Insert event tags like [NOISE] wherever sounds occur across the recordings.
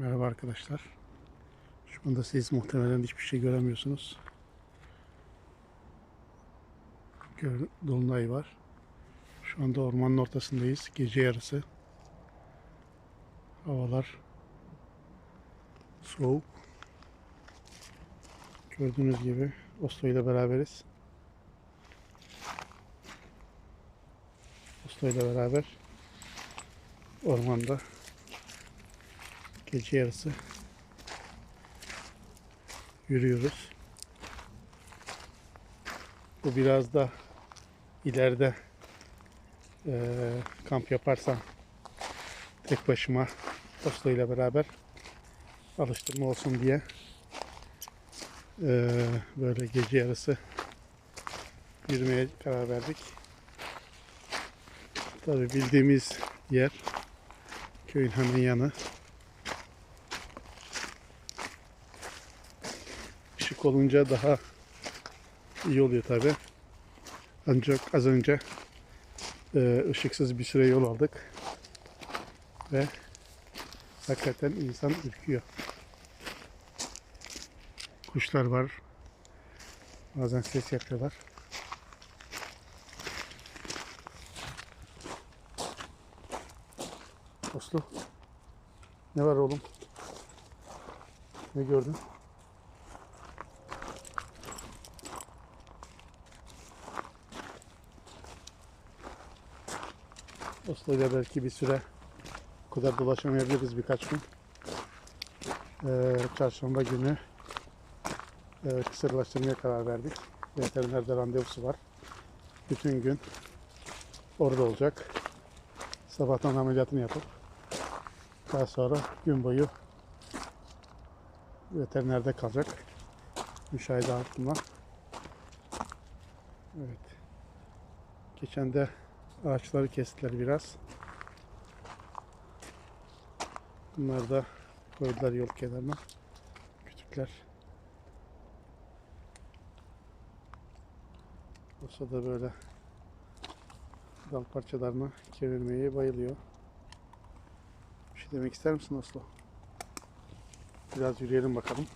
Merhaba arkadaşlar. Şu anda siz muhtemelen hiçbir şey göremiyorsunuz. Gör, Dolunay var. Şu anda ormanın ortasındayız. Gece yarısı. Havalar soğuk. Gördüğünüz gibi Oslo ile beraberiz. Oslo ile beraber ormanda gece yarısı yürüyoruz. Bu biraz da ileride eee, kamp yaparsam tek başıma ile beraber alıştırma olsun diye eee, böyle gece yarısı yürümeye karar verdik. Tabi bildiğimiz yer köyün hemen yanı. Işık olunca daha iyi oluyor tabi. Ancak az önce e, ışıksız bir süre yol aldık. Ve hakikaten insan ürküyor. Kuşlar var. Bazen ses yapıyorlar. Oslo. Ne var oğlum? Ne gördün? Oslo'yla belki bir süre o kadar dolaşamayabiliriz birkaç gün. Ee, çarşamba günü e, kısırlaştırmaya karar verdik. Veterinerde randevusu var. Bütün gün orada olacak. Sabahtan ameliyatını yapıp daha sonra gün boyu veterinerde kalacak. Müşahede altında. Evet. Geçen de ağaçları kestiler biraz. Bunlar da koydular yol kenarına. Kütükler. Olsa da böyle dal parçalarını kemirmeye bayılıyor. Bir şey demek ister misin Oslo? Biraz yürüyelim bakalım.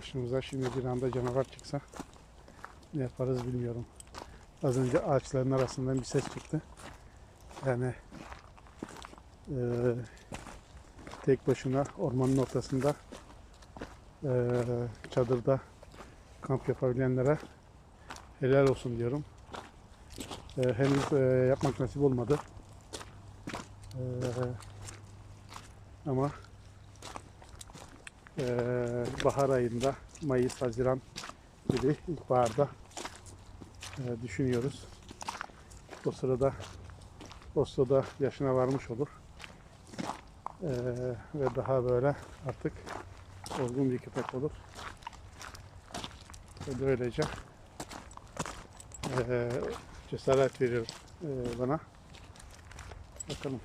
Karşımıza şimdi bir anda canavar çıksa ne yaparız bilmiyorum. Az önce ağaçların arasından bir ses çıktı. Yani eee, tek başına ormanın ortasında eee, çadırda kamp yapabilenlere helal olsun diyorum. Eee, henüz eee, yapmak nasip olmadı. Eee, ama eee, bahar ayında Mayıs, Haziran gibi ilkbaharda eee, düşünüyoruz. O sırada Oslo'da yaşına varmış olur. Ee, ve daha böyle artık olgun bir köpek olur. Ve böylece ee, cesaret veriyor ee, bana. Bakalım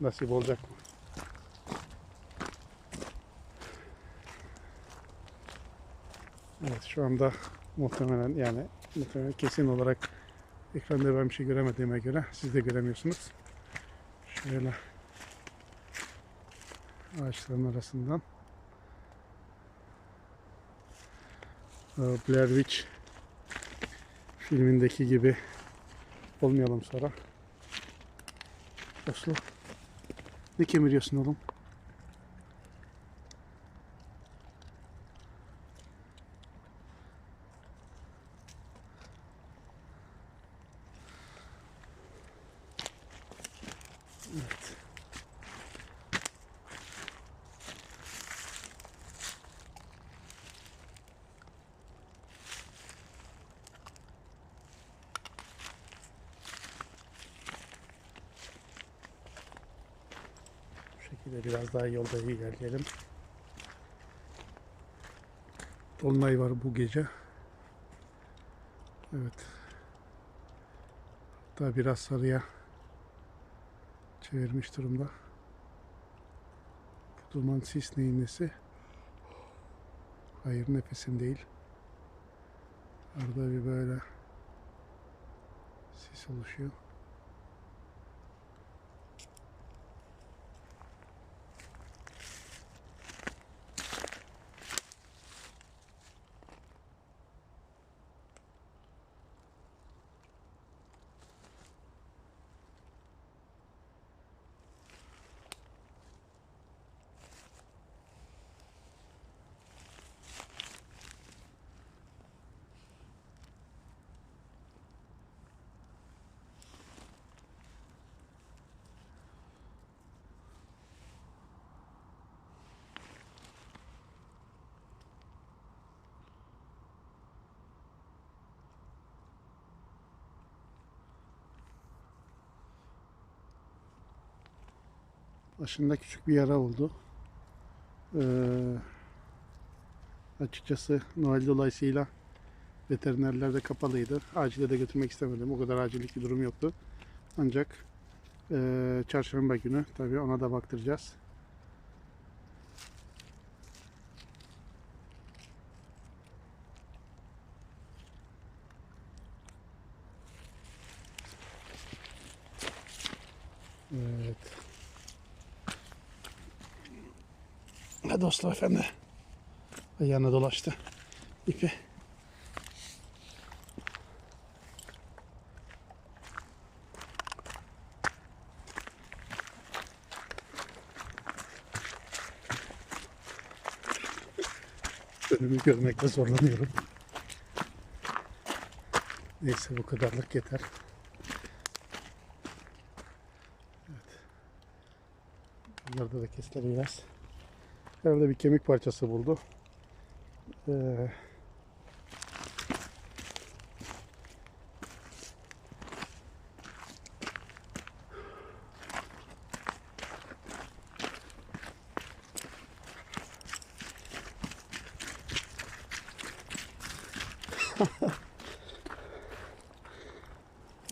nasip olacak mı? Evet şu anda muhtemelen yani muhtemelen kesin olarak ekranda ben bir şey göremediğime göre siz de göremiyorsunuz. Şöyle ağaçların arasından e, Blair Witch filmindeki gibi olmayalım sonra. Oslo. Ne kemiriyorsun oğlum? Evet. Bu şekilde biraz daha yolda ilerleyelim. Dolunay var bu gece. Evet. Hatta biraz sarıya çevirmiş durumda. Duman sis neyin nesi? Hayır nefesim değil. Arada bir böyle sis oluşuyor. Başında küçük bir yara oldu. Ee, açıkçası Noel dolayısıyla veterinerler de kapalıydı. Acile de götürmek istemedim. O kadar acillik bir durum yoktu. Ancak ee, çarşamba günü tabii ona da baktıracağız. Evet. Ha dostlar efendi. Ayağına dolaştı. ipi. Önümü görmekte zorlanıyorum. Neyse bu kadarlık yeter. Bunlarda da kestiler biraz. Herhalde bir kemik parçası buldu. Ee,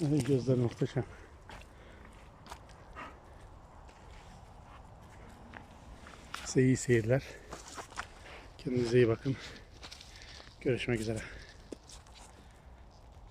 [LAUGHS] Gözler muhteşem. Size iyi seyirler. Kendinize iyi bakın. Görüşmek üzere.